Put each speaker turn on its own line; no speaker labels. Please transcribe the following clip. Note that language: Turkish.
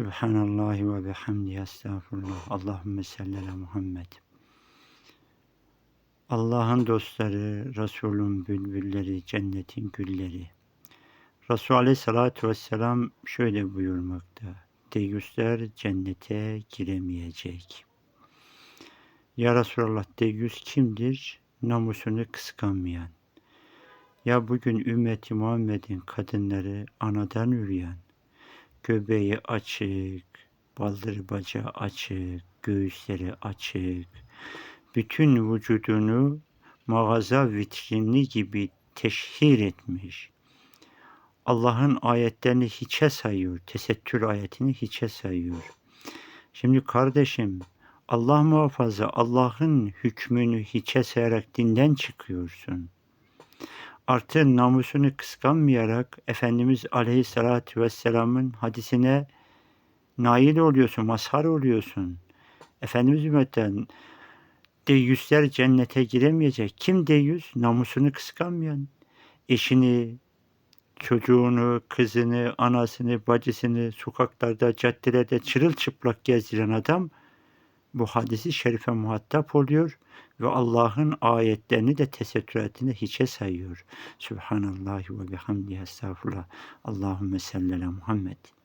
Subhanallahi ve bihamdihi estağfurullah. Allahümme salli ala Muhammed. Allah'ın dostları, Resul'ün bülbülleri, cennetin gülleri. Resul Aleyhisselatü Vesselam şöyle buyurmakta. Deyyuslar cennete giremeyecek. Ya Resulallah deyyus kimdir? Namusunu kıskanmayan. Ya bugün ümmeti Muhammed'in kadınları anadan üreyen, göbeği açık, baldırı bacağı açık, göğüsleri açık, bütün vücudunu mağaza vitrini gibi teşhir etmiş. Allah'ın ayetlerini hiçe sayıyor, tesettür ayetini hiçe sayıyor. Şimdi kardeşim, Allah muhafaza Allah'ın hükmünü hiçe sayarak dinden çıkıyorsun. Artık namusunu kıskanmayarak Efendimiz Aleyhisselatü Vesselam'ın hadisine nail oluyorsun, mazhar oluyorsun. Efendimiz ümmetten deyyüsler cennete giremeyecek. Kim deyyüs? Namusunu kıskanmayan. Eşini, çocuğunu, kızını, anasını, bacısını sokaklarda, caddelerde çırılçıplak gezdiren adam bu hadisi şerife muhatap oluyor ve Allah'ın ayetlerini de tesettüratini hiçe sayıyor. Subhanallah ve bihamdihi estağfurullah. Allahümme salli Muhammed.